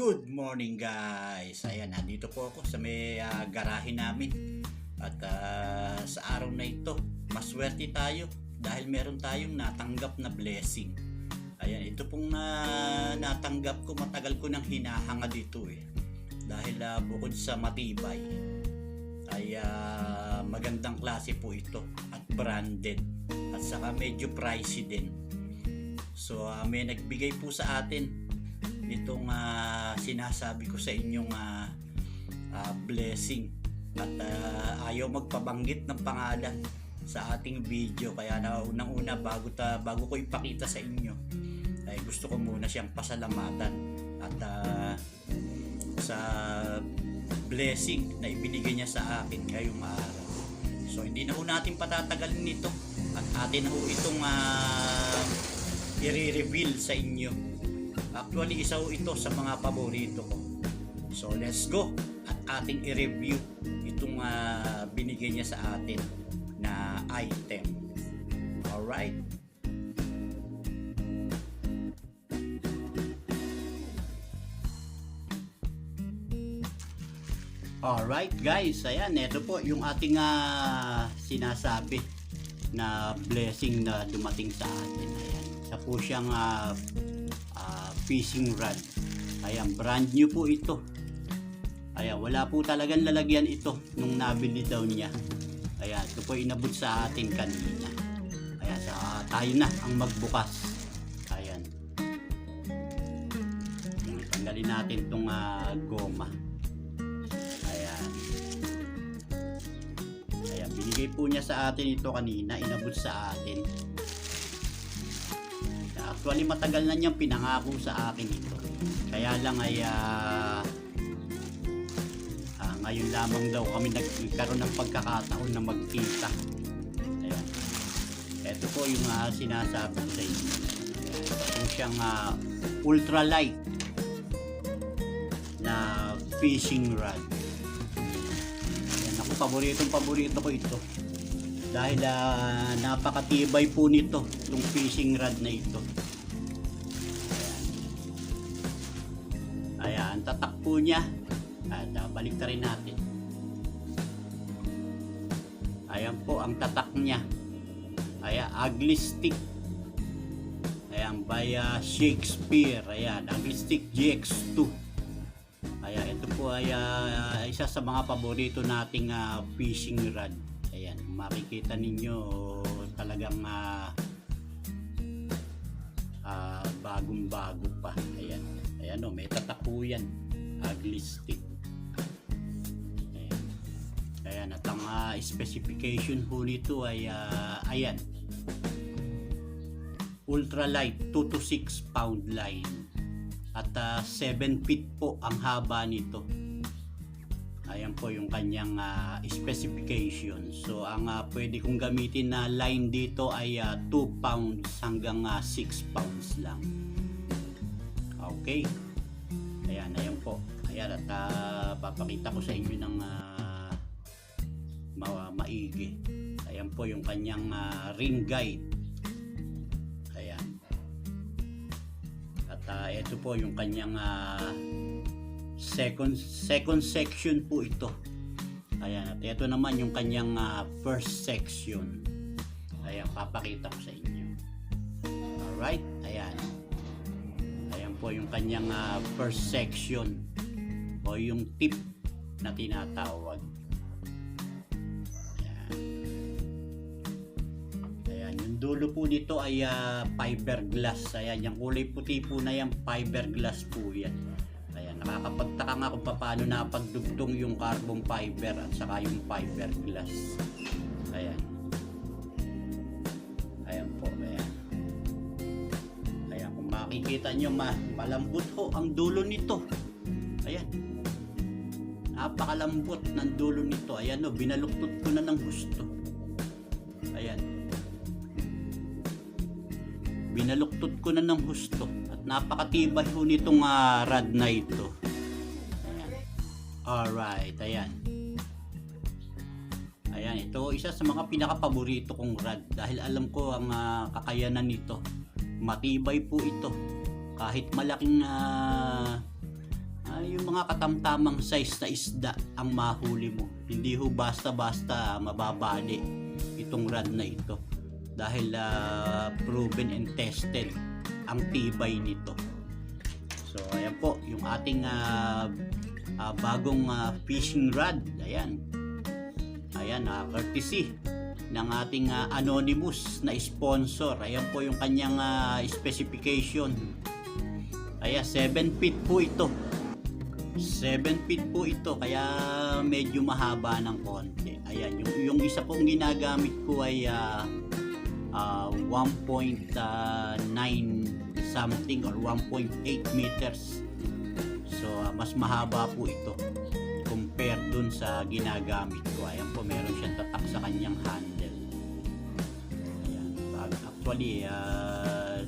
Good morning guys! Ayan, nandito po ako sa may ah, garahe namin. At ah, sa araw na ito, maswerte tayo dahil meron tayong natanggap na blessing. Ayan, ito pong na, natanggap ko, matagal ko nang hinahanga dito eh. Dahil ah, bukod sa matibay, ay ah, magandang klase po ito at branded. At saka medyo pricey din. So ah, may nagbigay po sa atin nitong ah, sinasabi ko sa inyong ah, ah, blessing at ah, ayaw magpabanggit ng pangalan sa ating video kaya na unang-una bago ta bago ko ipakita sa inyo ay gusto ko muna siyang pasalamatan at ah, sa blessing na ibinigay niya sa akin ngayong araw. So hindi na ho natin patatagalin nito at atin ho itong ah, i-reveal sa inyo. Actually, isa ito sa mga paborito ko. So, let's go at ating i-review itong ah, binigay niya sa atin na item. Alright? Alright guys, ayan, ito po yung ating ah, sinasabi na blessing na dumating sa atin. Ayan, isa po siyang ah, fishing rod. Ayan, brand new po ito. Ayan, wala po talagang lalagyan ito nung nabili daw niya. Ayan, ito po inabot sa atin kanina. Ayan, sa, tayo na ang magbukas. Ayan. Tanggalin natin itong ah, goma. Ayan. Ayan, binigay po niya sa atin ito kanina, inabot sa atin. Actually, matagal na niyang pinangako sa akin ito. Kaya lang ay ah, ah, ngayon lamang daw kami nagkaroon ng pagkakataon na magkita. Ayan. Ito po yung ah, sinasabi ko sa inyo. Ito siyang ah, ultralight na fishing rod. Ayan, ako paboritong paborito ko ito. Dahil ah, napakatibay po nito, yung fishing rod na ito. Po niya. At uh, balik rin natin. Ayan po ang tatak niya. Ayan, ugly stick. Ayan, by ah, Shakespeare. Ayan, ugly stick GX2. Ayan, ito po ay ah, isa sa mga paborito nating ah, fishing rod. Ayan, makikita ninyo talagang ah, ah, bagong-bago pa. Ayan. Ayan o, may tatak po yan. Ugly stick. Ayan. Ayan, at ang ah, specification po nito ay ah, ayan. Ultralight 2 to 6 pound line. At 7 feet po ang haba nito. Ayan po yung kanyang ah, specification. So ang ah, pwede kong gamitin na line dito ay 2 pounds hanggang 6 pounds lang. Okay. Ayan, ayan po. Ayan at ah, papakita ko sa inyo ng ma- maigi. Ayan po yung kanyang ah, ring guide. Ayan. At ah, ito po yung kanyang ah, second second section po ito. Ayan, at ito naman yung kanyang ah, first section. Ayan, papakita ko sa inyo. Alright, ayan. Ayan po yung kanyang ah, first section o yung tip na tinatawag. Ayan. Ayan, yung dulo po nito ay ah, fiberglass. Ayan, yung kulay puti po na yan, fiberglass po yan. Ayan, nakakapagtaka nga kung paano napagdugtong yung carbon fiber at saka yung fiberglass. Makikita nyo, ma malambot ho ang dulo nito. Ayan. Napakalambot ng dulo nito. Ayan o, binaluktot ko na ng gusto. Ayan. Binaluktot ko na ng husto at napakatibay ho nitong ah, rod na ito. Ayan. Alright, ayan. Ayan, ito isa sa mga pinakapaborito kong rod dahil alam ko ang ah, kakayanan nito. Matibay po ito. Kahit malaking ah, ah, yung mga katamtamang size na isda ang mahuli mo. Hindi ho basta-basta mababali itong rod na ito. Dahil ah, proven and tested ang tibay nito. So ayan po, yung ating ah, ah, bagong ah, fishing rod. Ayan. Ayan, ah, courtesy ng ating ah, anonymous na sponsor. Ayan po yung kanyang ah, specification. Ayan, 7 feet po ito. 7 feet po ito kaya medyo mahaba ng konti. Ayan, yung, yung isa pong ginagamit ko ay ah, ah, 1.9 something or 1.8 meters. So ah, mas mahaba po ito compare dun sa ginagamit ko. Ayan po, meron siyang tatak sa kanyang handle. Ayan. Actually, ah,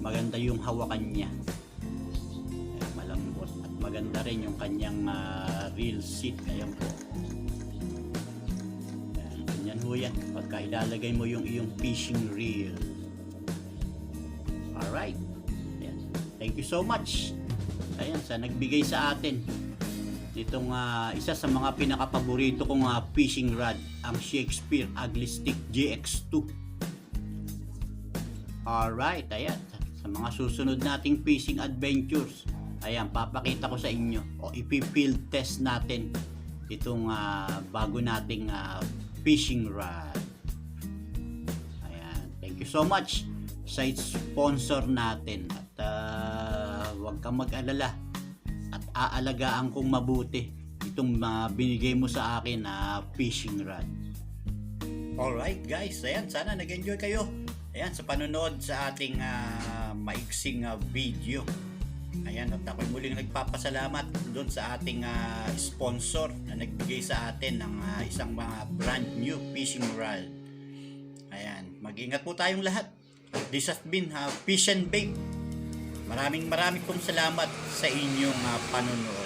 maganda yung hawakan niya. Maganda rin yung kanyang ah, reel seat. Ayan po. Ayan, ganyan ho yan. Pagka ilalagay mo yung iyong fishing reel. Alright. Ayan. Thank you so much. Ayan, sa nagbigay sa atin itong ah, isa sa mga pinakapaborito kong ah, fishing rod, ang Shakespeare Ugly Stick GX2. Alright, ayan. Sa mga susunod nating fishing adventures, ayan, papakita ko sa inyo o ipi-field test natin itong ah, bago nating ah, fishing rod. Ayan, thank you so much sa sponsor natin at ah, huwag kang mag-alala at aalagaan kong mabuti itong mga binigay mo sa akin na fishing rod. Alright guys, ayan, sana nag-enjoy kayo. Ayan, sa panonood sa ating ah, maiksing ah, video. Ayan, at ako'y muling nagpapasalamat doon sa ating ah, sponsor na nagbigay sa atin ng ah, isang mga brand new fishing rod. Ayan, mag-ingat po tayong lahat. This has been ah, Fish and Bait. Maraming maraming pong salamat sa inyong ah, panonood.